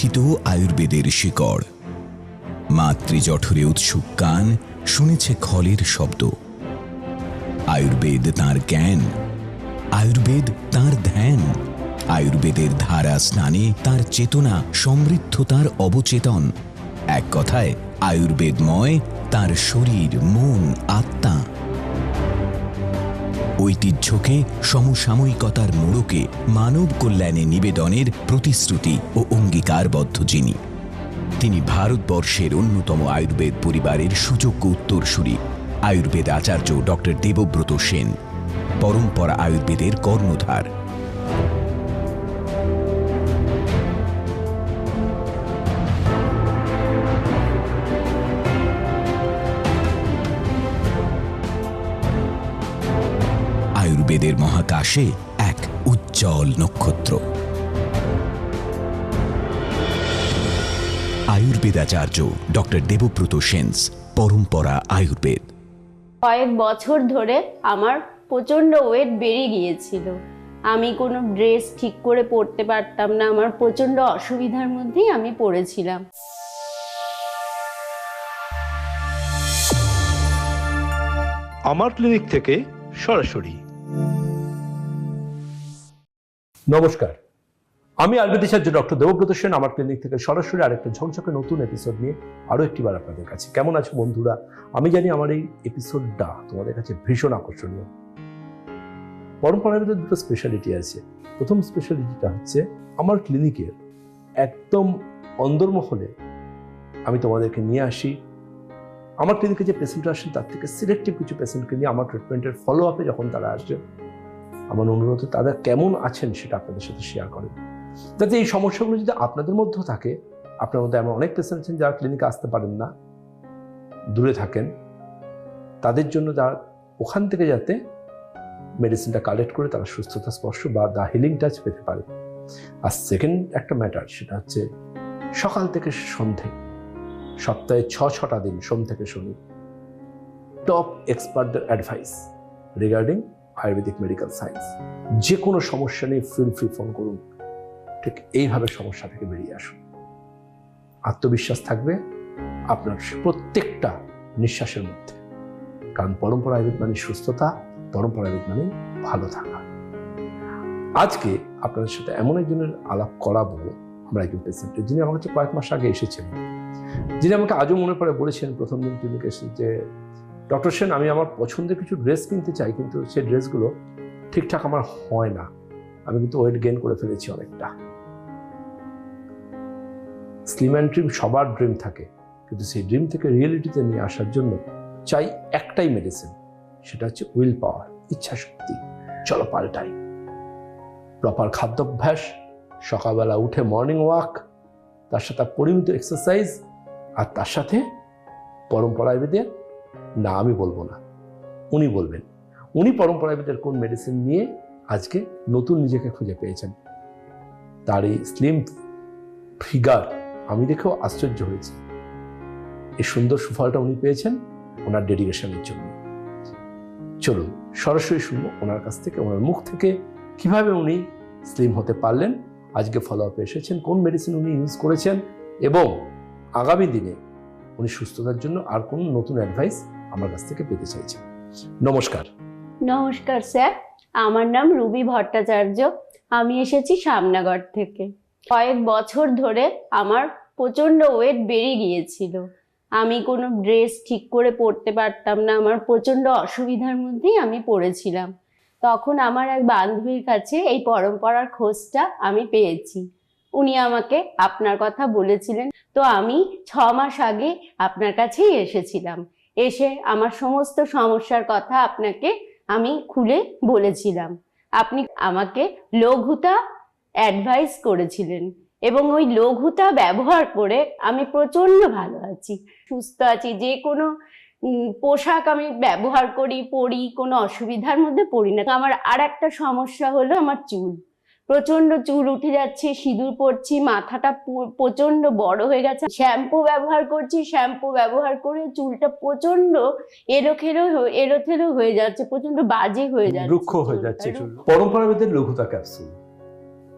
প্রথিত আয়ুর্বেদের শিকড়। মাতৃজঠরে উৎসুক কান শুনেছে খলের শব্দ। আয়ুর্বেদ তার জ্ঞান, আয়ুর্বেদ তার ধ্যান, আয়ুর্বেদের ধারা স্নানে তার চেতনা, সমৃদ্ধ তার অবচেতন। এক কথায়, আয়ুর্বেদময় তার শরীর, মন, আত্মা। ঐতিহ্যকে সমসাময়িকতার মোড়কে মানব কল্যাণে নিবেদনের প্রতিশ্রুতি ও অঙ্গীকারবদ্ধ যিনি। তিনি ভারতবর্ষের অন্যতম আয়ুর্বেদ পরিবারের সুযোগ্য উত্তরসূরি, আয়ুর্বেদ আচার্য ডক্টর দেবব্রত সেন, পরম্পরা আয়ুর্বেদের কর্ণধার। আয়ুর্বেদের মহাকাশে এক উজ্জ্বল নক্ষত্র। আয়ুর্বেদাচার্য ডক্টর দেবব্রত সেন্স পরম্পরা আয়ুর্বেদ। কয়েক বছর ধরে আমার প্রচণ্ড ওয়েট বেড়ে গিয়েছিল। আমি কোনো ড্রেস ঠিক করে পরতে পারতাম না আমার প্রচণ্ড অসুবিধার মধ্যেই আমি পড়েছিলাম। আমার ক্লিনিক থেকে সরাসরি নমস্কার। আমি আয়ুর্বেদিসার্য ডক্টর দেবব্রত সেন। আমার ক্লিনিক থেকে সরাসরি আরেকটা ঝকঝকে নতুন এপিসোড নিয়ে আরও একটিবার আপনাদের কাছে। কেমন আছো বন্ধুরা? আমি জানি আমার এই এপিসোডটা তোমাদের কাছে ভীষণ আকর্ষণীয়। পরম্পরার ভিতরে দুটো স্পেশালিটি আছে। প্রথম স্পেশালিটিটা হচ্ছে আমার ক্লিনিকের একদম অন্দরমহলে আমি তোমাদেরকে নিয়ে আসি। আমার ক্লিনিকে যে পেশেন্টরা আসেন, তার থেকে সিলেক্টিভ কিছু পেশেন্টকে নিয়ে আমার ট্রিটমেন্টের ফলো আপে যখন তারা আসে আমার অনুরোধ তারা কেমন আছেন সেটা আপনাদের সাথে শেয়ার করেন। যাতে এই সমস্যাগুলো যদি আপনাদের মধ্যেও থাকে, আপনার মধ্যে এমন অনেক পেশেন্ট আছেন যারা ক্লিনিকে আসতে পারেন না, দূরে থাকেন, তাদের জন্য যারা ওখান থেকে যাতে মেডিসিনটা কালেক্ট করে তারা সুস্থতা স্পর্শ বা দ্য হিলিং টাচ পেতে পারে। আর সেকেন্ড একটা ম্যাটার সেটা হচ্ছে সকাল থেকে সন্ধে। সপ্তাহে ছ, ছটা দিন সোম থেকে শনি। Top এক্সপার্টদের advice regarding ayurvedic medical science যে কোনো সমস্যা নিয়ে ফিল ফ্রি ফোন করুন। ঠিক এইভাবে সমস্যা থেকে বেরিয়ে আসুন। আত্মবিশ্বাস থাকবে আপনার প্রত্যেকটা নিঃশ্বাসের মধ্যে। কারণ পরম্পরা আয়ুর্বেদ মানে সুস্থতা, পরম্পরা আয়ুর্বেদ মানে ভালো থাকা। আজকে আপনাদের সাথে এমন একজনের আলাপ করাবো একজন যিনি আমার কয়েক মাস আগে এসেছিলেন যিনি আমাকে আজও মনে বলেছেন প্রথম দিন এসে যে, ডক্টর সেন, আমি আমার পছন্দের কিছু ড্রেস কিনতে চাই, কিন্তু সেই ড্রেসগুলো ঠিকঠাক আমার হয় না। আমি কিন্তু ওয়েট গেইন করে ফেলেছি অনেকটা। স্লিম অ্যান্ড ড্রিম সবার ড্রিম থাকে। কিন্তু সেই ড্রিম থেকে রিয়েলিটিতে নিয়ে আসার জন্য চাই একটাই মেডিসিন, সেটা হচ্ছে উইল পাওয়ার ইচ্ছা শক্তি চলো পাল্টাই। প্রপার খাদ্যাভ্যাস সকালবেলা উঠে মর্নিং ওয়াক তার সাথে পরিমিত এক্সারসাইজ আর তার সাথে পরম্পরাবিদের না আমি বলব না, উনি বলবেন। উনি পরম্পরাবিদের কোন মেডিসিন নিয়ে আজকে নতুন নিজেকে খুঁজে পেয়েছেন? তার এই স্লিম ফিগার আমি দেখেও আশ্চর্য হয়েছি। এই সুন্দর সুফলটা উনি পেয়েছেন ওনার ডেডিকেশনের জন্য। চলুন, সরাসরি শুনব ওনার কাছ থেকে, ওনার মুখ থেকে কীভাবে উনি স্লিম হতে পারলেন আজকে ফলো আপে এসেছেন, কোন মেডিসিন উনি ইউজ করেছেন এবং আগামী দিনে উনি সুস্থতার জন্য আর কোন নতুন অ্যাডভাইস আমার কাছ থেকে পেতে চাইছেন। নমস্কার। নমস্কার স্যার, আমার নাম রুবি ভট্টাচার্য। আমি এসেছি সামনাগড় থেকে। কয়েক বছর ধরে আমার প্রচণ্ড ওয়েট বেড়ে গিয়েছিল। আমি কোনো ড্রেস ঠিক করে পরতে পারতাম না, আমার প্রচণ্ড অসুবিধার মধ্যেই আমি পড়েছিলাম। তখন আমার এক বান্ধবীর কাছে এই পরম্পরার খোঁজটা আমি পেয়েছি। উনি আমাকে আপনার কথা বলেছিলেন, তো আমি ছ মাস আগে আপনার কাছেই এসেছিলাম। এসে আমার সমস্ত সমস্যার কথা আপনাকে আমি খুলে বলেছিলাম। আপনি আমাকে লঘুতা অ্যাডভাইস করেছিলেন এবং ওই লঘুতা ব্যবহার করে আমি প্রচণ্ড ভালো আছি। সুস্থ আছি, যে কোনো পোশাক আমি ব্যবহার করি পরি কোনো অসুবিধার মধ্যে পড়ি না। আমার আর একটা সমস্যা হলো আমার চুল। প্রচণ্ড চুল উঠে যাচ্ছে সিঁদুর পরছি মাথাটা প্রচণ্ড বড় হয়ে গেছে। শ্যাম্পু ব্যবহার করছি শ্যাম্পু ব্যবহার করে চুলটা প্রচণ্ড এলোখেলো হয়ে- এলোথেলো হয়ে যাচ্ছে প্রচণ্ড বাজে হয়ে যাচ্ছে রুক্ষ হয়ে যাচ্ছে। পরম্পরাবিদের লঘুতা ক্যাপসুল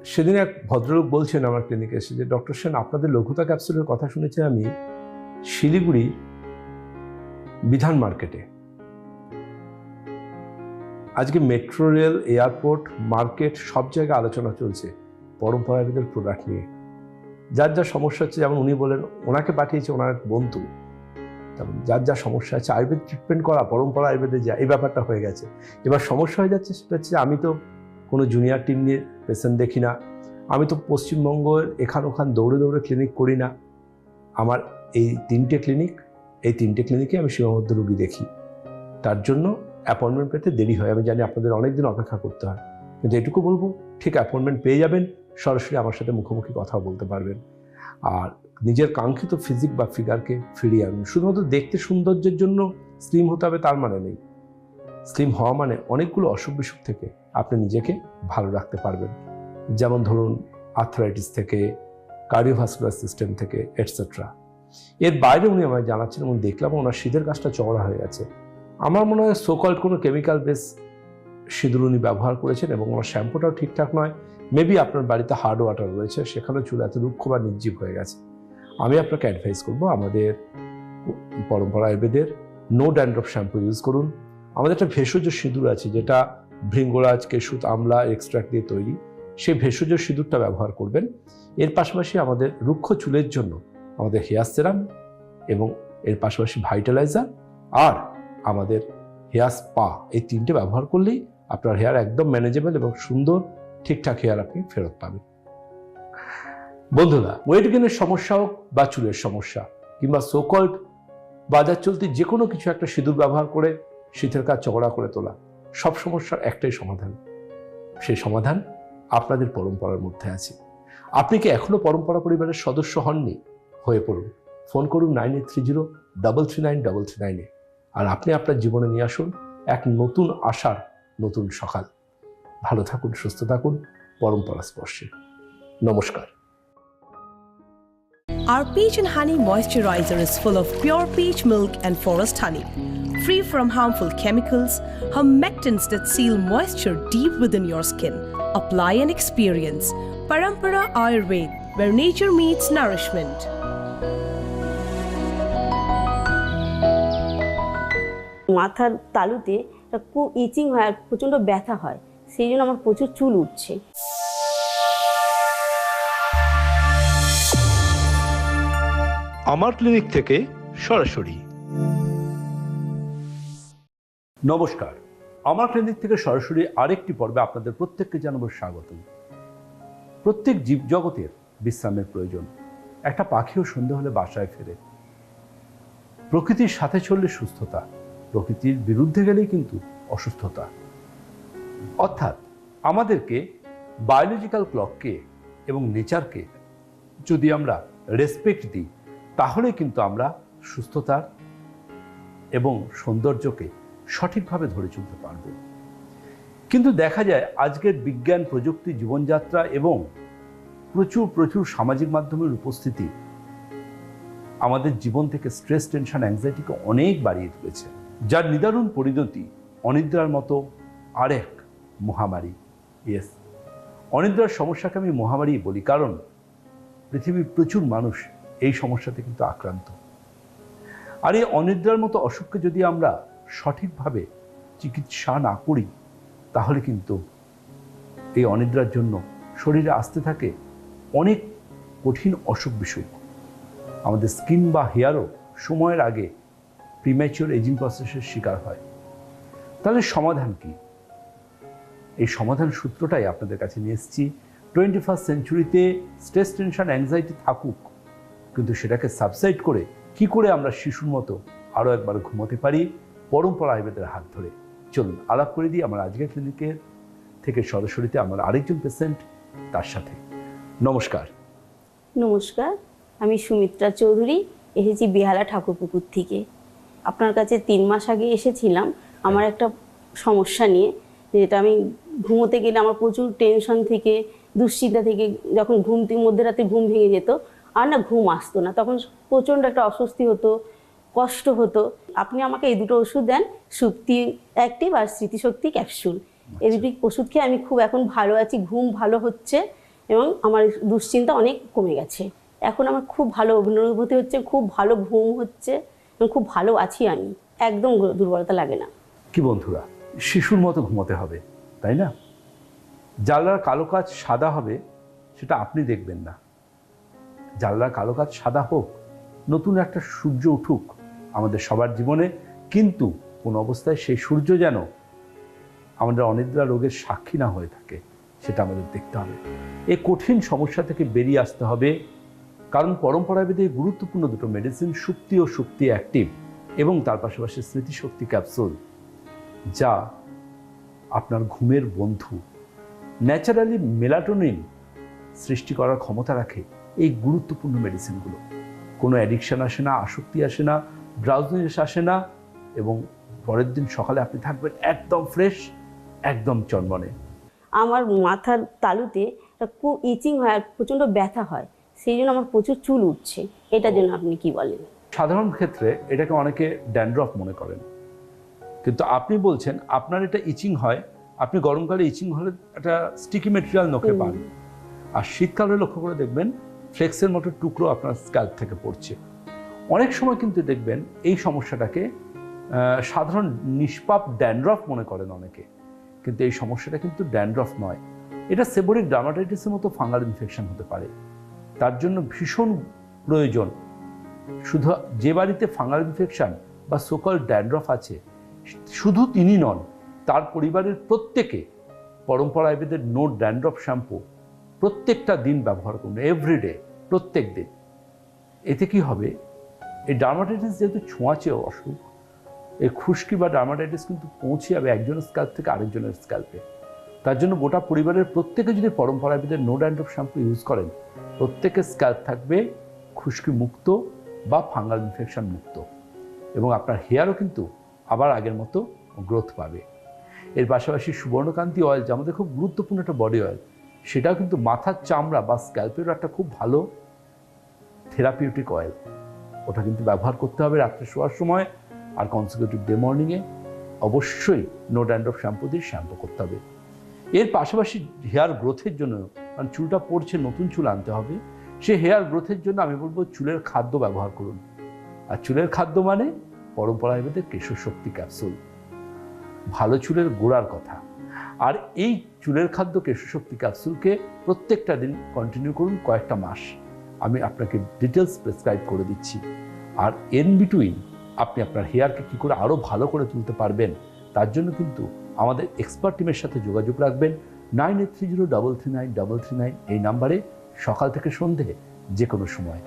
সেদিন এক ভদ্রলোক বলছেন আমার ক্লিনিকে এসে যে ডক্টর সেন আপনাদের লঘুতা ক্যাপসুলের কথা শুনেছি আমি। শিলিগুড়ি বিধান মার্কেটে। আজকে মেট্রো রেল, এয়ারপোর্ট, মার্কেট সব জায়গায় আলোচনা চলছে পরম্পরাবিদের প্রোডাক্ট নিয়ে। যার যা সমস্যা হচ্ছে, যেমন উনি বলেন, ওনাকে পাঠিয়েছে ওনার এক বন্ধু। তেমন যার যা সমস্যা আছে, আয়ুর্বেদ ট্রিটমেন্ট করা, পরম্পরা আয়ুর্বেদে যা, এই ব্যাপারটা হয়ে গেছে। এবার সমস্যা হয়ে যাচ্ছে, সেটা হচ্ছে আমি তো কোনো জুনিয়র টিম নিয়ে পেশেন্ট দেখি না। আমি তো পশ্চিমবঙ্গের এখান ওখান দৌড়ে দৌড়ে ক্লিনিক করি না। আমার এই তিনটে ক্লিনিক এই তিনটে ক্লিনিকে আমি সীমাবদ্ধ রুগী দেখি। তার জন্য অ্যাপয়েন্টমেন্ট পেতে দেরি হয়। আমি জানি আপনাদের অনেক দিন অপেক্ষা করতে হয়। কিন্তু এটুকু বলব, ঠিক অ্যাপয়েন্টমেন্ট পেয়ে যাবেন, সরাসরি আমার সাথে মুখোমুখি কথাও বলতে পারবেন। আর নিজের কাঙ্ক্ষিত ফিজিক বা ফিগারকে ফিরিয়ে আনুন। শুধুমাত্র দেখতে সৌন্দর্যের জন্য স্লিম হতে হবে, তার মানে নেই। স্লিম হওয়া মানে অনেকগুলো অসুখ বিসুখ থেকে আপনি নিজেকে ভালো রাখতে পারবেন। যেমন ধরুন আর্থরাইটিস থেকে কার্ডিওভাস্কুলার সিস্টেম থেকে এটসেট্রা এর বাইরে উনি আমায় জানাচ্ছেন এবং দেখলাম ওনার শীতের গাছটা চওড়া হয়ে গেছে। আমার মনে হয় সোকল্ড কোনো কেমিক্যাল বেস সিঁদুর উনি ব্যবহার করেছেন এবং ওনার শ্যাম্পুটাও ঠিকঠাক নয়। মেবি আপনার বাড়িতে হার্ড ওয়াটার রয়েছে সেখানে চুল এত রুক্ষ বা নির্জীব হয়ে গেছে। আমি আপনাকে অ্যাডভাইস করব, আমাদের পরম্পরা আয়ুর্বেদের নো ড্যান্ড্রফ শ্যাম্পু ইউজ করুন। আমাদের একটা ভেষজ সিঁদুর আছে যেটা ভৃঙ্গরাজ কেশুত আমলা এক্সট্রাক্ট দিয়ে তৈরি। সেই ভেষজ সিঁদুরটা ব্যবহার করবেন। এর পাশাপাশি আমাদের রুক্ষ চুলের জন্য আমাদের হেয়ার সেরাম এবং এর পাশাপাশি ভাইটালাইজার আর আমাদের হেয়ার স্পা, এই তিনটে ব্যবহার করলেই আপনার হেয়ার একদম ম্যানেজেবল এবং সুন্দর ঠিকঠাক হেয়ার আপনি ফেরত পাবেন। বন্ধুরা ওয়েট গেনের সমস্যা হোক বা চুলের সমস্যা কিংবা সোকল্ড বাজার চলতি যে কোনো কিছু একটা সিঁদুর ব্যবহার করে শীতের কাজ চকড়া করে তোলা, সব সমস্যার একটাই সমাধান। সেই সমাধান আপনাদের পরম্পরার মধ্যে আছে। আপনি কি এখনও পরম্পরা পরিবারের সদস্য হননি? হয়ে পড়ুন ফোন করুন nine eight three zero double three nine double three নাইনে আর আপনি আপনার জীবনে নিয়ে আসুন এক নতুন আশার নতুন সকাল ভালো থাকুন সুস্থ থাকুন পরম্পরা স্পর্শে নমস্কার Our peach and honey moisturizer is full of pure peach milk and forest honey, free from harmful chemicals, humectants that seal moisture deep within your skin. Apply and experience Parampara Ayurved, where nature meets nourishment. মাথার তালুতে খুব ইচিং হয় আর প্রচণ্ড ব্যথা হয়। সেই জন্য আমার প্রচুর চুল উঠছে। আমার ক্লিনিক থেকে সরাসরি। নমস্কার। আমার ক্লিনিক থেকে সরাসরি আরেকটি পর্বে আপনাদের প্রত্যেককে জানাব স্বাগত প্রত্যেক জীবজগতের বিশ্রামের প্রয়োজন। একটা পাখিও সন্ধে হলে বাসায় ফেরে। প্রকৃতির সাথে চললে সুস্থতা। প্রকৃতির বিরুদ্ধে গেলেই কিন্তু অসুস্থতা। অর্থাৎ আমাদেরকে বায়োলজিক্যাল ক্লককে এবং নেচারকে যদি আমরা রেসপেক্ট দিই, তাহলে কিন্তু আমরা সুস্থতার এবং সৌন্দর্যকে সঠিকভাবে ধরে চলতে পারব। কিন্তু দেখা যায় আজকের বিজ্ঞান, প্রযুক্তি, জীবনযাত্রা এবং প্রচুর প্রচুর সামাজিক মাধ্যমের উপস্থিতি আমাদের জীবন থেকে স্ট্রেস টেনশন অ্যাংজাইটিকে অনেক বাড়িয়ে তুলেছে। যার নিদারুণ পরিণতি অনিদ্রার মতো আরেক মহামারী। ইয়েস অনিদ্রার সমস্যাকে আমি মহামারী বলি কারণ পৃথিবীর প্রচুর মানুষ এই সমস্যাতে কিন্তু আক্রান্ত। আর এই অনিদ্রার মতো অসুখকে যদি আমরা সঠিকভাবে চিকিৎসা না করি, তাহলে কিন্তু এই অনিদ্রার জন্য শরীরে আসতে থাকে অনেক কঠিন অসুখ বিষয় আমাদের স্কিন বা হেয়ারও সময়ের আগে প্রিম্যাচিওর এজিং প্রসেসের শিকার হয়। তাহলে সমাধান কি? এই সমাধান সূত্রটাই আপনাদের কাছে নিয়ে এসেছি। টোয়েন্টি ফার্স্ট সেঞ্চুরিতে স্ট্রেস টেনশন অ্যাংজাইটি থাকুক, কিন্তু সেটাকে সাবসাইড করে কি করে আমরা শিশুর মতো আরও একবার ঘুমোতে পারি? পরম্পরা আয়ুর্বেদের হাত ধরে। চলুন, আলাপ করে দিই আমার আজকের ক্লিনিকের থেকে। সরাসরিতে আমার আরেকজন পেশেন্ট তার সাথে। নমস্কার। নমস্কার, আমি সুমিত্রা চৌধুরী, এসেছি বেহালা ঠাকুরপুকুর থেকে। আপনার কাছে তিন মাস আগে এসেছিলাম আমার একটা সমস্যা নিয়ে যেটা আমি ঘুমোতে গেলে আমার প্রচুর টেনশন থেকে দুশ্চিন্তা থেকে যখন ঘুম মধ্যে রাতে ঘুম ভেঙে যেত আর না ঘুম আসতো না তখন প্রচণ্ড একটা অস্বস্তি হতো কষ্ট হতো। আপনি আমাকে এই দুটো ওষুধ দেন সুপ্তি অ্যাক্টিভ আর স্মৃতিশক্তি ক্যাপসুল এই দুটি ওষুধ খেয়ে আমি খুব এখন ভালো আছি ঘুম ভালো হচ্ছে এবং আমার দুশ্চিন্তা অনেক কমে গেছে। এখন আমার খুব ভালো অনুভূতি হচ্ছে খুব ভালো ঘুম হচ্ছে। খুব ভালো আছি আমি। একদম দুর্বলতা লাগে না। কি বন্ধুরা, শিশুর মতো ঘুমোতে হবে, তাই না? জানলার কালো কাজ সাদা হবে, সেটা আপনি দেখবেন না। জানলার কালো কাজ সাদা হোক, নতুন একটা সূর্য উঠুক আমাদের সবার জীবনে, কিন্তু কোন অবস্থায় সেই সূর্য যেন আমাদের অনিদ্রা রোগের সাক্ষী না হয়ে থাকে, সেটা আমাদের দেখতে হবে। এই কঠিন সমস্যা থেকে বেরিয়ে আসতে হবে কারণ পরম্পরাবিধি গুরুত্বপূর্ণ দুটো মেডিসিন সুক্তি ও শক্তি অ্যাক্টিভ এবং তার পাশাপাশি স্মৃতিশক্তি ক্যাপসুল যা আপনার ঘুমের বন্ধু। ন্যাচারালি মেলাটোনিন সৃষ্টি করার ক্ষমতা রাখে এই গুরুত্বপূর্ণ মেডিসিনগুলো কোনো অ্যাডিকশান আসে না, আসক্তি আসে না ড্রাউজনেস আসে না এবং পরের দিন সকালে আপনি থাকবেন একদম ফ্রেশ একদম চনমনে। আমার মাথার তালুতে খুব ইচিং হয় আর প্রচণ্ড ব্যথা হয়। সেই জন্য আমার প্রচুর চুল উঠছে। এটার জন্য আপনি কি বলেন? সাধারণ ক্ষেত্রে এটাকে অনেকে ড্যান্ড্রফ মনে করেন। কিন্তু আপনি বলছেন আপনার এটা ইচিং হয় আপনি গরমকালে ইচিং হলে একটা স্টিকি মেটেরিয়াল নখে পান। আর শীতকালে লক্ষ্য করে দেখবেন ফ্লেক্সের মতো টুকরো আপনার স্ক্যাল্প থেকে পড়ছে। অনেক সময় কিন্তু দেখবেন এই সমস্যাটাকে সাধারণ নিষ্পাপ ড্যান্ড্রফ মনে করেন অনেকে। কিন্তু এই সমস্যাটা কিন্তু ড্যান্ড্রফ নয়। এটা সেবোরিক ডার্মাটাইটিসের মতো ফাঙ্গাল ইনফেকশন হতে পারে। তার জন্য ভীষণ প্রয়োজন। শুধু যে বাড়িতে ফাঙ্গাল ইনফেকশন বা সোকল ড্যান্ড্রফ আছে, শুধু তিনি নন, তার পরিবারের প্রত্যেকে পরম্পরা আয়ুর্বেদের নো ড্যান্ড্রফ শ্যাম্পু প্রত্যেকটা দিন ব্যবহার করুন এভরিডে প্রত্যেক দিন। এতে কি হবে? এই ডার্মাটাইটিস যেহেতু ছোঁয়াচে অসুখ, এই খুশকি বা ডার্মাটাইটিস কিন্তু পৌঁছে যাবে একজনের স্ক্যাল্প থেকে আরেকজনের স্ক্যাল্পে তার জন্য গোটা পরিবারের প্রত্যেকে যদি পরম্পরা আয়ুর্বেদের নো ড্যান্ড্রফ শ্যাম্পু ইউজ করেন প্রত্যেকের স্ক্যাল্প থাকবে খুশকি মুক্ত বা ফাঙ্গাল ইনফেকশন মুক্ত। এবং আপনার হেয়ারও কিন্তু আবার আগের মতো গ্রোথ পাবে। এর পাশাপাশি সুবর্ণকান্তি অয়েল যা আমাদের খুব গুরুত্বপূর্ণ একটা বডি অয়েল সেটাও কিন্তু মাথার চামড়া বা স্ক্যাল্পেরও একটা খুব ভালো থেরাপিউটিক অয়েল ওটা কিন্তু ব্যবহার করতে হবে রাত্রে শোয়ার সময়, আর কনসিকিউটিভ ডে মর্নিংয়ে অবশ্যই নো ড্যান্ড্রফ শ্যাম্পু দিয়ে শ্যাম্পু করতে হবে। এর পাশাপাশি হেয়ার গ্রোথের জন্য, কারণ চুলটা পড়ছে, নতুন চুল আনতে হবে, সে হেয়ার গ্রোথের জন্য আমি বলব চুলের খাদ্য ব্যবহার করুন। আর চুলের খাদ্য মানে পরম্পরা আয়ুর্বেদের কেশর শক্তি ক্যাপসুল ভালো চুলের গোড়ার কথা। আর এই চুলের খাদ্য কেশর শক্তি ক্যাপসুলকে প্রত্যেকটা দিন কন্টিনিউ করুন কয়েকটা মাস। আমি আপনাকে ডিটেলস প্রেসক্রাইব করে দিচ্ছি। আর এন বিটুইন আপনি আপনার হেয়ারকে কী করে আরও ভালো করে তুলতে পারবেন, তার জন্য কিন্তু আমাদের এক্সপার্ট টিমের সাথে যোগাযোগ রাখবেন। Nine eight three zero double three nine double three nine এই নাম্বারে সকাল থেকে সন্ধে যে কোনো সময়।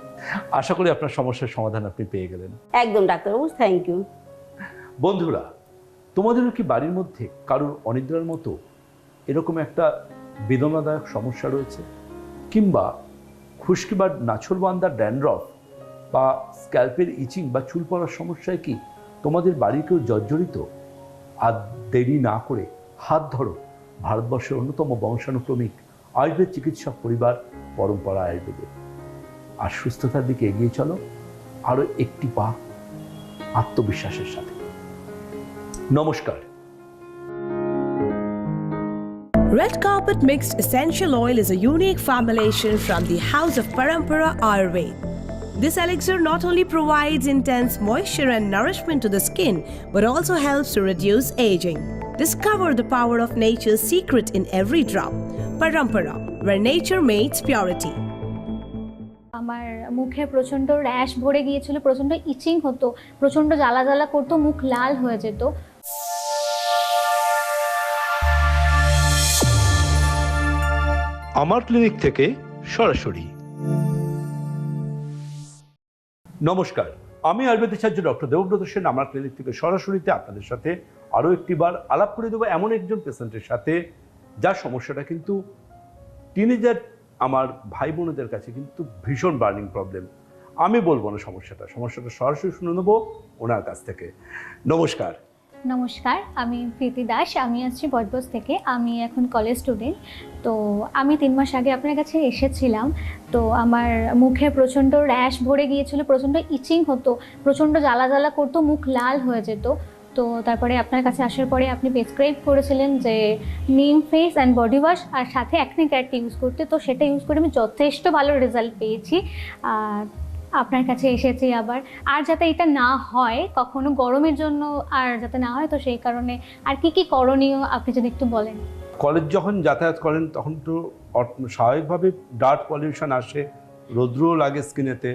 আশা করি আপনার সমস্যার সমাধান আপনি পেয়ে গেলেন। একদম ডাক্তারবাবু থ্যাংক ইউ বন্ধুরা তোমাদেরও কি বাড়ির মধ্যে কারোর অনিদ্রার মতো এরকম একটা বেদনাদায়ক সমস্যা রয়েছে? কিংবা খুশকি বা নাছরবান্দার ড্যান্ড্রফ বা স্ক্যাল্পের ইচিং বা চুল পড়ার সমস্যায় কি তোমাদের বাড়ির কেউ জর্জরিত? আর দেরি না করে হাত ধরো। ভারতবর্ষের অন্যতম বংশানুক্রমিক আয়ুর্বেদ চিকিৎসক পরিবার পরম্পরা আয়ুর্বেদে আর সুস্থতার দিকে এগিয়ে চলো আরও একটি পা আত্মবিশ্বাসের সাথে। নমস্কার। Red Carpet Mixed Essential Oil is a unique formulation from the House of Parampara Ayurveda. This elixir not only provides intense moisture and nourishment to the skin, but also helps to reduce aging. Discover the power of nature's secret in every drop. Parampara, where nature meets purity. আমার মুখে প্রচণ্ড rash ভরে গিয়েছিল প্রচণ্ড ইচিং হতো প্রচণ্ড জ্বালা জ্বালা করতো মুখ লাল হয়ে যেত আমার ক্লিনিক থেকে সরাসরি নমস্কার। আমি আয়ুর্বেদাচার্য ডক্টর দেবব্রত সেন। আমার ক্লিনিক থেকে সরাসরিতে আপনাদের সাথে আরও একটিবার আলাপ করে দেবো এমন একজন পেশেন্টের সাথে, যার সমস্যাটা কিন্তু টিনেজার আমার ভাই বোনেদের কাছে কিন্তু ভীষণ বার্নিং প্রবলেম। আমি বলব না সমস্যাটা সমস্যাটা সরাসরি শুনে নেব ওনার কাছ থেকে। নমস্কার। নমস্কার, আমি প্রীতি দাস, আমি আসছি বটবস থেকে। আমি এখন কলেজ স্টুডেন্ট তো আমি তিন মাস আগে আপনার কাছে এসেছিলাম। তো আমার মুখে প্রচণ্ড র্যাশ ভরে গিয়েছিল, প্রচণ্ড ইচিং হতো, প্রচণ্ড জ্বালা জ্বালা করতো, মুখ লাল হয়ে যেত। তো তারপরে আপনার কাছে আসার পরে আপনি প্রেসক্রাইব করেছিলেন যে নিম ফেস অ্যান্ড বডি ওয়াশ আর সাথে অ্যাকনি ইউজ করতে। তো সেটা ইউজ করে আমি যথেষ্ট ভালো রেজাল্ট পেয়েছি। আর আপনার কাছে এসেছি আবার। আর যাতে এটা না হয়, কখনো গরমের জন্য আর যাতে না হয়, তো সেই কারণে। আর কি কি করণীয়, আপনি যদি একটু বলেন। কলেজ যখন যাতায়াত করেন, তখন তো স্বাভাবিকভাবে ডার্ট পলিউশন আসে, রৌদ্রও লাগে স্কিনেতে।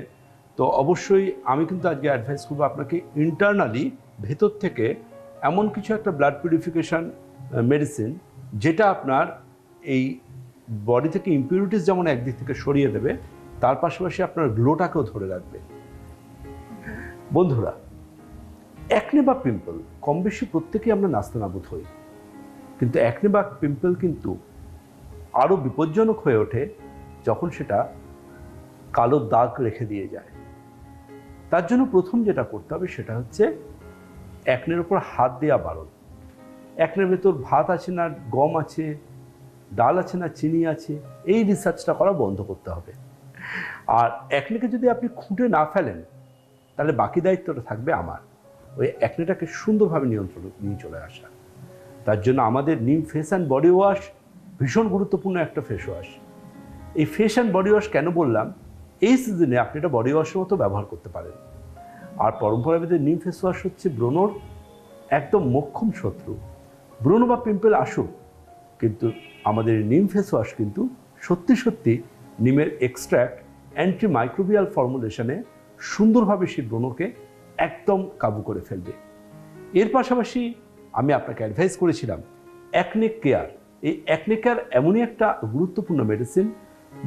তো অবশ্যই আমি কিন্তু আজকে অ্যাডভাইস করব আপনাকে ইন্টারনালি ভেতর থেকে এমন কিছু একটা ব্লাড পিউরিফিকেশান মেডিসিন যেটা আপনার এই বডি থেকে ইম্পিউরিটিস যেমন একদিক থেকে সরিয়ে দেবে তার পাশাপাশি আপনার গ্লোটাকেও ধরে রাখবে। বন্ধুরা একনে বা পিম্পল কম বেশি প্রত্যেকেই আমরা নাস্তানাবুদ হই। কিন্তু একনে বা পিম্পল কিন্তু আরও বিপজ্জনক হয়ে ওঠে যখন সেটা কালো দাগ রেখে দিয়ে যায়। তার জন্য প্রথম যেটা করতে হবে সেটা হচ্ছে একনের উপর হাত দেওয়া বারণ। একনের ভেতর ভাত আছে না, গম আছে, ডাল আছে না, চিনি আছে, এই রিসার্চটা করা বন্ধ করতে হবে। আর একনেকে যদি আপনি খুঁটে না ফেলেন, তাহলে বাকি দায়িত্বটা থাকবে আমার। ওই একনেটাকে সুন্দরভাবে নিয়ন্ত্রণ নিয়ে চলে আসা। তার জন্য আমাদের নিম ফেস অ্যান্ড বডি ওয়াশ ভীষণ গুরুত্বপূর্ণ একটা ফেস ওয়াশ এই ফেস অ্যান্ড বডি ওয়াশ কেন বললাম? এই সিজনে আপনি এটা বডি ওয়াশের মতো ব্যবহার করতে পারেন। আর পরম্পরাবিদ নিম ফেস ওয়াশ হচ্ছে ব্রণর একদম মোক্ষম শত্রু। ব্রণ বা পিম্পল আসুক, কিন্তু আমাদের নিম ফেস ওয়াশ কিন্তু সত্যি সত্যি নিমের এক্সট্র্যাক্ট অ্যান্টি মাইক্রোবিয়াল ফর্মুলেশনে সুন্দরভাবে সেই ব্রণকে একদম কাবু করে ফেলবে। এর পাশাপাশি আমি আপনাকে অ্যাডভাইস করেছিলাম অ্যাকনেক কেয়ার এই অ্যাকনেক কেয়ার এমনই একটা গুরুত্বপূর্ণ মেডিসিন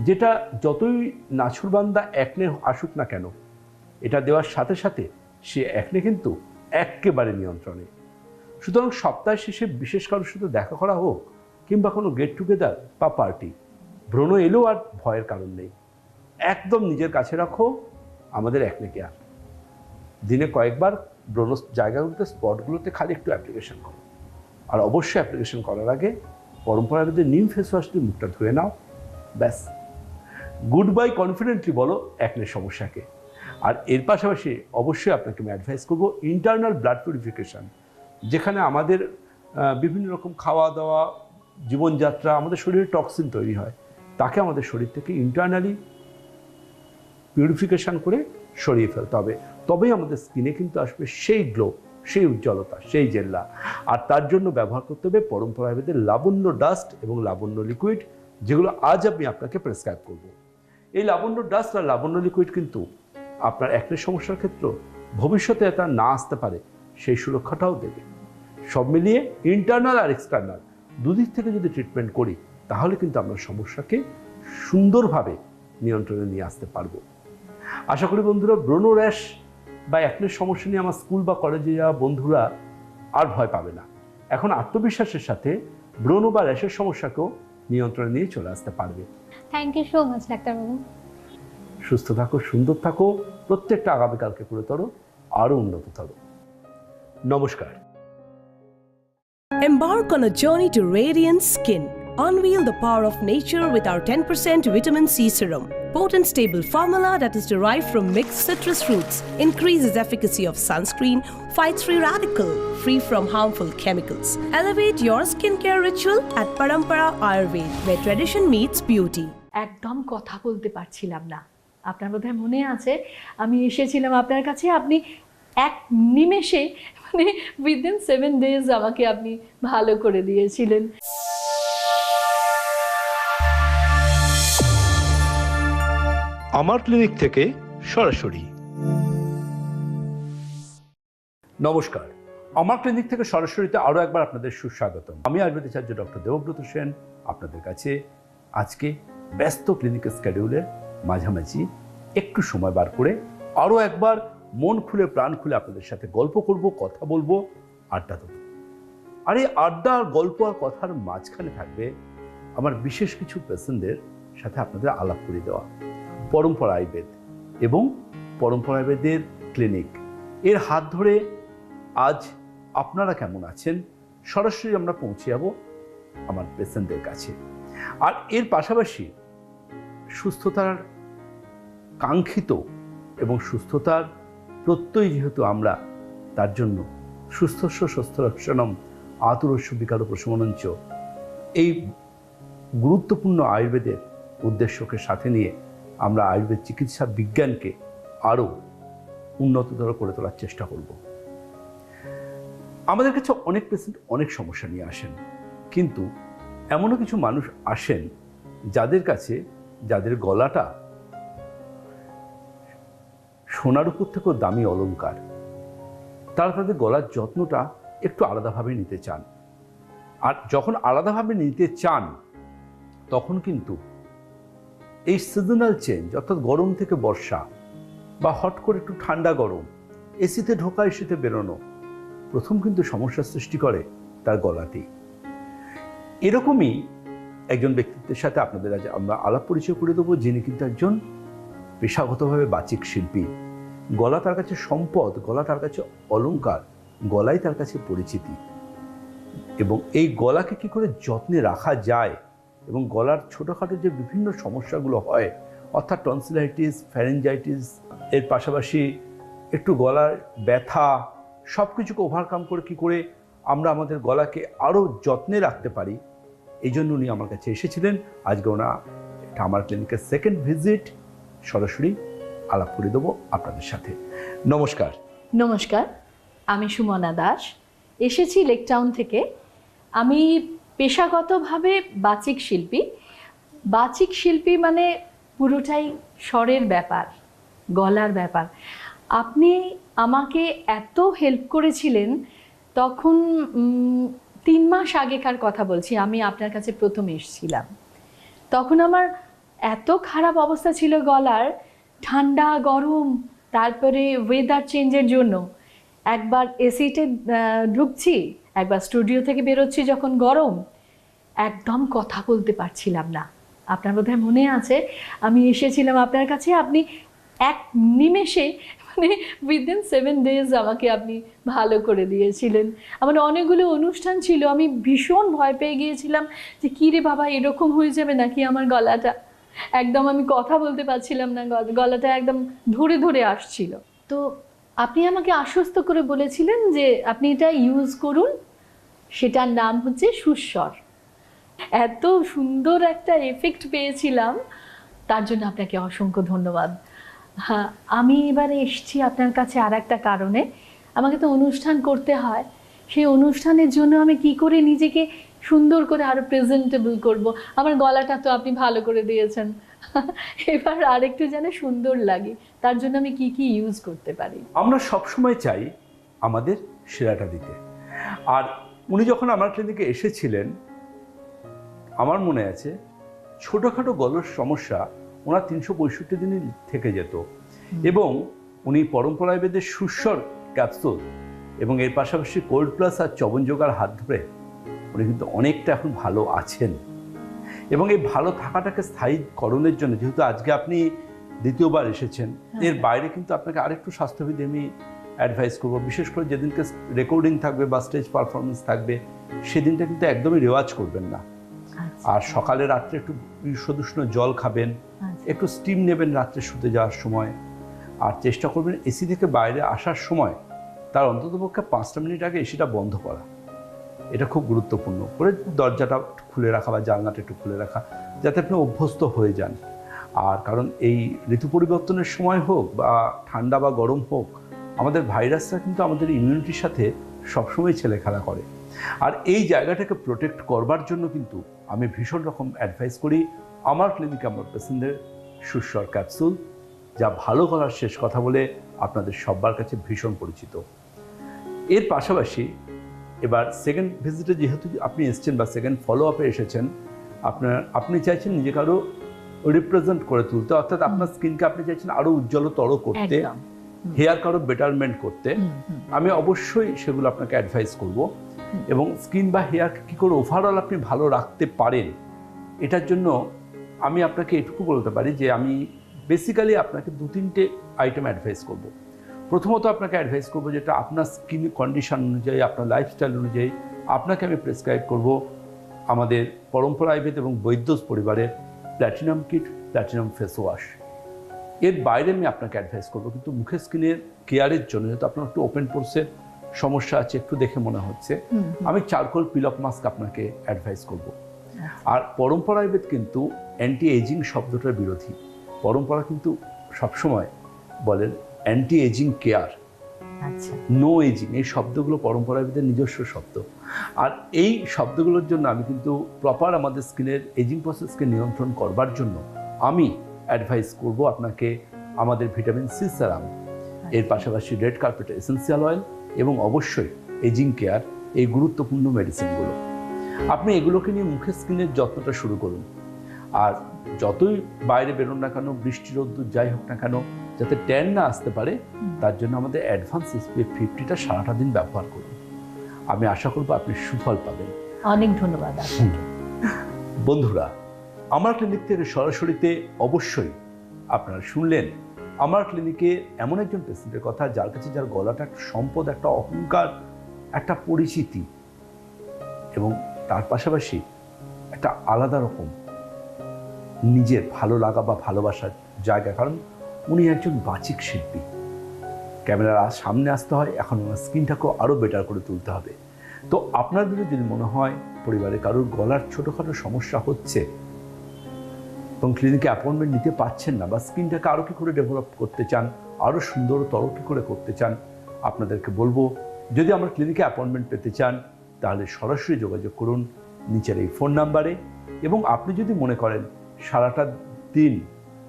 যেটা যতই নাছুরবান্দা অ্যাকনে আসুক না কেন, এটা দেওয়ার সাথে সাথে সে অ্যাকনে কিন্তু একেবারে নিয়ন্ত্রণে। সুতরাং সপ্তাহ শেষে বিশেষ কারোর সাথে দেখা করা হোক কিংবা কোনো গেট টুগেদার বা পার্টি ব্রণ এলেও আর ভয়ের কারণ নেই। একদম নিজের কাছে রাখো, আমাদের অ্যাকনে কেয়ার দিনে কয়েকবার ব্রণ জায়গাগুলোতে, স্পটগুলোতে খালি একটু অ্যাপ্লিকেশন করো। আর অবশ্যই অ্যাপ্লিকেশন করার আগে পরম্পরাগত নিম ফেস ওয়াশ দিয়ে মুখটা ধুয়ে নাও। ব্যাস। গুড বাই কনফিডেন্টলি বলো একনের সমস্যাকে। আর এর পাশাপাশি অবশ্যই আপনাকে আমি অ্যাডভাইস করব ইন্টারনাল ব্লাড পিউরিফিকেশান যেখানে আমাদের বিভিন্ন রকম খাওয়া দাওয়া, জীবনযাত্রা, আমাদের শরীরে টক্সিন তৈরি হয়। তাকে আমাদের শরীর থেকে ইন্টারনালি পিউরিফিকেশান করে সরিয়ে ফেলতে হবে। তবেই আমাদের স্কিনে কিন্তু আসবে সেই গ্লো সেই উজ্জ্বলতা, সেই জেল্লা। আর তার জন্য ব্যবহার করতে হবে পরম্পরাভেদের লাবণ্য ডাস্ট এবং লাবণ্য লিকুইড যেগুলো আজ আমি আপনাকে প্রেসক্রাইব করব। এই লাবণ্য ডাস্ট আর লাবণ্য লিকুইড কিন্তু আপনার একনের সমস্যার ক্ষেত্র ভবিষ্যতে এটা না আসতে পারে, সেই সুরক্ষাটাও দেবে। সব মিলিয়ে ইন্টারনাল আর এক্সটার্নাল দুদিক থেকে যদি ট্রিটমেন্ট করি তাহলে কিন্তু আমরা সমস্যাকে সুন্দরভাবে নিয়ন্ত্রণে নিয়ে আসতে পারব। আশা করি বন্ধুরা ব্রণ র্যাশ বা একনের সমস্যা নিয়ে আমার স্কুল বা কলেজে যাওয়া বন্ধুরা আর ভয় পাবে না। এখন আত্মবিশ্বাসের সাথে ব্রণ বা র্যাশের সমস্যাকেও নিয়ন্ত্রণে নিয়ে চলে আসতে পারবে। থ্যাংক ইউ সো মাচ ডাক্তারবাবু সুস্থ থাকো সুন্দর থাকো প্রত্যেকটা আগামীকালকে করে তরো আরও উন্নততর নমস্কার। Embark on a journey to radiant skin. Unveil the power of nature with our 10% vitamin C serum. Potent stable formula that is derived from mixed citrus fruits, increases efficacy of sunscreen, fights free radical, free from harmful chemicals. Elevate your skincare ritual at Parampara Ayurved, where tradition meets beauty. একদম কথা বলতে পারছিলাম না আপনার বোধহয় মনে আছে আমি এসেছিলাম আপনার কাছে আপনি এক নিমেষে মানে উইদিন সেভেন ডেজ আমাকে আপনি ভালো করে দিয়েছিলেন আমার ক্লিনিক থেকে সরাসরি। নমস্কার। আমার ক্লিনিক থেকে সরাসরিতে আরও একবার আপনাদের সুস্বাগতম। আমি আয়ুর্বেদাচার্য ডক্টর দেবব্রত সেন। আপনাদের কাছে আজকে ব্যস্ত ক্লিনিকের স্ক্যাডিউলের মাঝামাঝি একটু সময় বার করে আরও একবার মন খুলে, প্রাণ খুলে আপনাদের সাথে গল্প করব, কথা বলব, আড্ডা দেবো। আর এই আড্ডা গল্প আর কথার মাঝখানে থাকবে আমার বিশেষ কিছু পেশেন্টদের সাথে আপনাদের আলাপ করে দেওয়া। পরম্পরা আয়ুর্বেদ এবং পরম্পরা আয়ুর্বেদের ক্লিনিক। এর হাত ধরে আজ আপনারা কেমন আছেন? সরাসরি আমরা পৌঁছে যাব আমার পেশেন্টদের কাছে। আর এর পাশাপাশি সুস্থতার কাঙ্ক্ষিত এবং সুস্থতার প্রত্যয় যেহেতু আমরা, তার জন্য সুস্থস্য সুস্থ রক্ষণম আতুরস্য, বিকার প্রশমনঞ্চ এই গুরুত্বপূর্ণ আয়ুর্বেদের উদ্দেশ্যকে সাথে নিয়ে আমরা আয়ুর্বেদ চিকিৎসা বিজ্ঞানকে আরও উন্নততর করে তোলার চেষ্টা করব। আমাদের কাছে অনেক পেশেন্ট অনেক সমস্যা নিয়ে আসেন, কিন্তু এমনও কিছু মানুষ আসেন যাদের কাছে, যাদের গলাটা সোনার উপর থেকেও দামি অলংকার, তারা তাদের গলার যত্নটা একটু আলাদাভাবে নিতে চান। আর যখন আলাদাভাবে নিতে চান, তখন কিন্তু এই সিজনাল চেঞ্জ অর্থাৎ গরম থেকে বর্ষা, বা হট করে একটু ঠান্ডা গরম এসিতে ঢোকা এসিতে বেরোনো, প্রথম কিন্তু সমস্যা সৃষ্টি করে তার গলাতেই এরকমই একজন ব্যক্তিত্বের সাথে আপনাদের আজ আমরা আলাপ পরিচয় করে দেবো, যিনি কিন্তু একজন পেশাগতভাবে বাচিক শিল্পী। গলা তার কাছে সম্পদ, গলা তার কাছে অলংকার, গলাই তার কাছে পরিচিতি। এবং এই গলাকে কি করে যত্নে রাখা যায় এবং গলার ছোটোখাটো যে বিভিন্ন সমস্যাগুলো হয়, অর্থাৎ টনসিলাইটিস ফ্যারেঞ্জাইটিস এর পাশাপাশি একটু গলার ব্যথা সব কিছুকে ওভারকাম করে কি করে আমরা আমাদের গলাকে আরও যত্নে রাখতে পারি, এই জন্য উনি আমার কাছে এসেছিলেন। আজকে ওনা, এটা আমার ক্লিনিকের সেকেন্ড ভিজিট সরাসরি আলাপ করে দেবো আপনাদের সাথে। নমস্কার। নমস্কার, আমি সুমনা দাস। এসেছি লেকটাউন থেকে। আমি পেশাগতভাবে বাচিক শিল্পী। বাচিক শিল্পী মানে পুরোটাই স্বরের ব্যাপার, গলার ব্যাপার। আপনি আমাকে এত হেল্প করেছিলেন, তখন তিন মাস আগেকার কথা বলছি, আমি আপনার কাছে প্রথম এসেছিলাম। তখন আমার এত খারাপ অবস্থা ছিল গলার, ঠান্ডা, গরম, তারপরে ওয়েদার চেঞ্জের জন্য। একবার এসিতে ঢুকছি একবার স্টুডিও থেকে বেরোচ্ছি যখন গরম, একদম কথা বলতে পারছিলাম না। আপনার বোধহয় মনে আছে, আমি এসেছিলাম আপনার কাছে, আপনি এক নিমেষে মানে উইদিন সেভেন ডেজ আমাকে আপনি ভালো করে দিয়েছিলেন। আমার অনেকগুলো অনুষ্ঠান ছিল, আমি ভীষণ ভয় পেয়ে গিয়েছিলাম যে, কী রে বাবা, এরকম হয়ে যাবে নাকি আমার গলাটা? একদম আমি কথা বলতে পারছিলাম না, গল- গলাটা একদম ধরে ধরে আসছিল। তো আপনি আমাকে আশ্বস্ত করে বলেছিলেন যে আপনি এটা ইউজ করুন। সেটার নাম হচ্ছে সুস্বর। এত সুন্দর একটা এফেক্ট পেয়েছিলাম, তার জন্য আপনাকে অসংখ্য ধন্যবাদ। হ্যাঁ আমি এবারে এসছি আপনার কাছে আর একটা কারণে। আমাকে তো অনুষ্ঠান করতে হয়। সেই অনুষ্ঠানের জন্য আমি কি করে নিজেকে সুন্দর করে আরও প্রেজেন্টেবল করব? আমার গলাটা তো আপনি ভালো করে দিয়েছেন। এবার আরেকটু যেন সুন্দর লাগে তার জন্য আমি কি কি ইউজ করতে পারি? আমরা সবসময় চাই আমাদের সেরাটা দিতে। আর উনি যখন আমার ক্লিনিকে এসেছিলেন আমার মনে আছে ছোটোখাটো গলার সমস্যা ওনার তিনশো পঁয়ষট্টি দিনই থেকে যেত। এবং উনি পরম্পরায় বেদের সুস্বর ক্যাপসুল এবং এর পাশাপাশি কোল্ড প্লাস আর চবন যোগার হাত ধরে উনি কিন্তু অনেকটা এখন ভালো আছেন। এবং এই ভালো থাকাটাকে স্থায়ীকরণের জন্য যেহেতু আজকে আপনি দ্বিতীয়বার এসেছেন এর বাইরে কিন্তু আপনাকে আরেকটু স্বাস্থ্যবিধি আমি অ্যাডভাইস করব। বিশেষ করে যেদিনকে রেকর্ডিং থাকবে বা স্টেজ পারফরমেন্স থাকবে সেদিনটা কিন্তু একদমই রেওয়াজ করবেন না। আর সকালে রাত্রে একটু সদুষ্ণ জল খাবেন আচ্ছা। একটু স্টিম নেবেন রাত্রে শুতে যাওয়ার সময়। আর চেষ্টা করবেন এসি থেকে বাইরে আসার সময় তার অন্ততপক্ষে পাঁচটা মিনিট আগে এসিটা বন্ধ করা। এটা খুব গুরুত্বপূর্ণ। করে দরজাটা খুলে রাখা বা জানলাটা একটু খুলে রাখা, যাতে আপনি অভ্যস্ত হয়ে যান। আর কারণ এই ঋতু পরিবর্তনের সময় হোক বা ঠান্ডা বা গরম হোক, আমাদের ভাইরাসরা কিন্তু আমাদের ইমিউনিটির সাথে সবসময় ছেলে খেলা করে। আর এই জায়গাটাকে প্রোটেক্ট করবার জন্য কিন্তু আমি ভীষণ রকম অ্যাডভাইস করি। আমার ক্লিনিকে আমার পেশেন্টদের সুস্বর ক্যাপসুল যা ভালো করার শেষ কথা বলে আপনাদের সবার কাছে ভীষণ পরিচিত। এর পাশাপাশি এবার সেকেন্ড ভিজিটে যেহেতু আপনি এসেছেন বা সেকেন্ড ফলো আপে এসেছেন আপনার আপনি চাইছেন নিজেকে আরও রিপ্রেজেন্ট করে তুলতে অর্থাৎ আপনার স্কিনকে আপনি চাইছেন আরও উজ্জ্বলতর করতে হেয়ার কারও বেটারমেন্ট করতে। আমি অবশ্যই সেগুলো আপনাকে অ্যাডভাইস করব। এবং স্কিন বা হেয়ারকে কী করে ওভারঅল আপনি ভালো রাখতে পারেন এটার জন্য আমি আপনাকে এটুকু বলতে পারি যে আমি বেসিক্যালি আপনাকে দু তিনটে আইটেম অ্যাডভাইস করব। প্রথমত আপনাকে অ্যাডভাইস করব যেটা আপনার স্কিন কন্ডিশন অনুযায়ী আপনার লাইফস্টাইল অনুযায়ী আপনাকে আমি প্রেসক্রাইব করব আমাদের পরম্পরা আয়ুর্বেদ এবং বৈদ্যস পরিবারের platinum kit platinum face wash এর বাইরে আমি আপনাকে অ্যাডভাইস করব কিন্তু মুখের স্কিনের কেয়ারের জন্য যেহেতু আপনার একটু ওপেন পোর্সের সমস্যা আছে একটু দেখে মনে হচ্ছে। আমি চারকোল পিলক মাস্ক আপনাকে অ্যাডভাইস করব। আর পরম্পরা আয়ুর্বেদ কিন্তু অ্যান্টি এজিং শব্দটার বিরোধী। পরম্পরা কিন্তু সবসময় বলেন অ্যান্টি এজিং কেয়ার আচ্ছা। নো এজিং এই শব্দগুলো পরম্পরা আয়ুর্বেদের নিজস্ব শব্দ। আর এই শব্দগুলোর জন্য আমি কিন্তু প্রপার আমাদের স্কিনের এজিং প্রসেসকে নিয়ন্ত্রণ করবার জন্য আমি অ্যাডভাইস করব আপনাকে আমাদের ভিটামিন সি সেরাম এর পাশাপাশি রেড কার্পেট এসেন্সিয়াল অয়েল এবং অবশ্যই এজিং কেয়ার এই গুরুত্বপূর্ণ মেডিসিনগুলো আপনি এগুলোকে নিয়ে মুখের স্কিনের যত্নটা শুরু করুন। আর যতই বাইরে বেরোন না কেন বৃষ্টি রোদ্দুর যাই হোক না কেন যাতে ট্যান না আসতে পারে তার জন্য আমাদের অ্যাডভান্স এসপিএফ ফিফটিটা সারাটা দিন ব্যবহার করুন। আমি আশা করব আপনি সুফল পাবেন। অনেক ধন্যবাদ বন্ধুরা আমার ক্লিনিক থেকে সরাসরিতে অবশ্যই আপনারা শুনলেন আমার ক্লিনিকে এমন একজন পেশেন্টের কথা যার কাছে যার গলাটা একটা সম্পদ একটা অহংকার একটা পরিচিতি এবং তার পাশাপাশি একটা আলাদা রকম নিজের ভালো লাগা বা ভালোবাসার জায়গা। কারণ উনি একজন বাচিক শিল্পী। ক্যামেরার সামনে আসতে হয়, এখন ওনার স্কিনটাকেও আরও বেটার করে তুলতে হবে। তো আপনাদেরও যদি মনে হয় পরিবারে কারোর গলার ছোটোখাটো সমস্যা হচ্ছে, এবং ক্লিনিকে অ্যাপয়েন্টমেন্ট নিতে পারছেন না, বা স্কিনটাকে আরও কী করে ডেভেলপ করতে চান আরও সুন্দরতর কী করে করতে চান, আপনাদেরকে বলব, যদি আমার ক্লিনিকে অ্যাপয়েন্টমেন্ট পেতে চান, তাহলে সরাসরি যোগাযোগ করুন নিচের এই ফোন নাম্বারে এবং আপনি যদি মনে করেন সারাটা দিন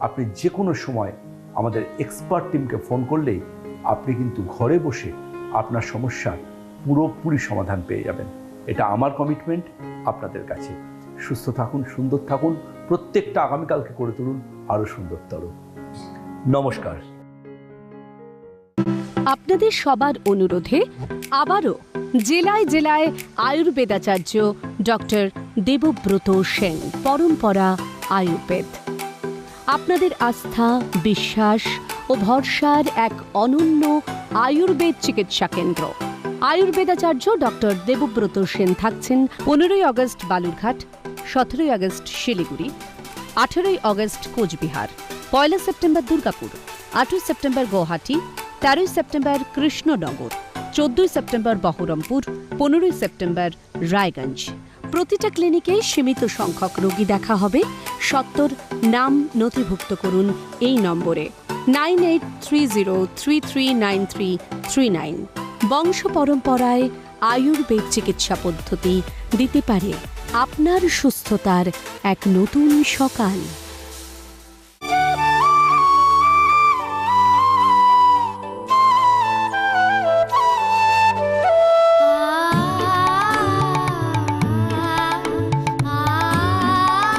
আপনি যে কোনো সময় আমাদের এক্সপার্ট টিমকে ফোন করলেই আপনি কিন্তু ঘরে বসে আপনার সমস্যার পুরোপুরি সমাধান পেয়ে যাবেন। এটা আমার কমিটমেন্ট আপনাদের কাছে। সুস্থ থাকুন, সুন্দর থাকুন, প্রত্যেকটা আগামীকালকে করে তুলুন আরও সুন্দরতর নমস্কার। আপনাদের সবার অনুরোধে আবারও জেলায় জেলায় আয়ুর্বেদাচার্য ডক্টর দেবব্রত সেন, পরম্পরা আয়ুর্বেদ। আপনাদের আস্থা, বিশ্বাস ও ভরসার এক অনন্য আয়ুর্বেদ চিকিৎসা কেন্দ্র। আয়ুর্বেদাচার্য ডক্টর দেবব্রত সেন থাকছেন পনেরোই আগস্ট বালুরঘাট, সতেরোই আগস্ট শিলিগুড়ি, আঠেরোই আগস্ট কোচবিহার, পয়লা সেপ্টেম্বর দুর্গাপুর, আটই সেপ্টেম্বর গুয়াহাটি তেরোই সেপ্টেম্বর কৃষ্ণনগর, চোদ্দই সেপ্টেম্বর বহরমপুর, পনেরোই সেপ্টেম্বর রায়গঞ্জ। প্রতিটা ক্লিনিকে সীমিত সংখ্যক রোগী দেখা হবে। সত্তর নাম নথিভুক্ত করুন এই নম্বরে। Nine eight three zero three three nine three three nine. বংশ পরম্পরায় আয়ুর্বেদ চিকিৎসা পদ্ধতি দিতে পারে আপনার সুস্থতার এক নতুন সকাল।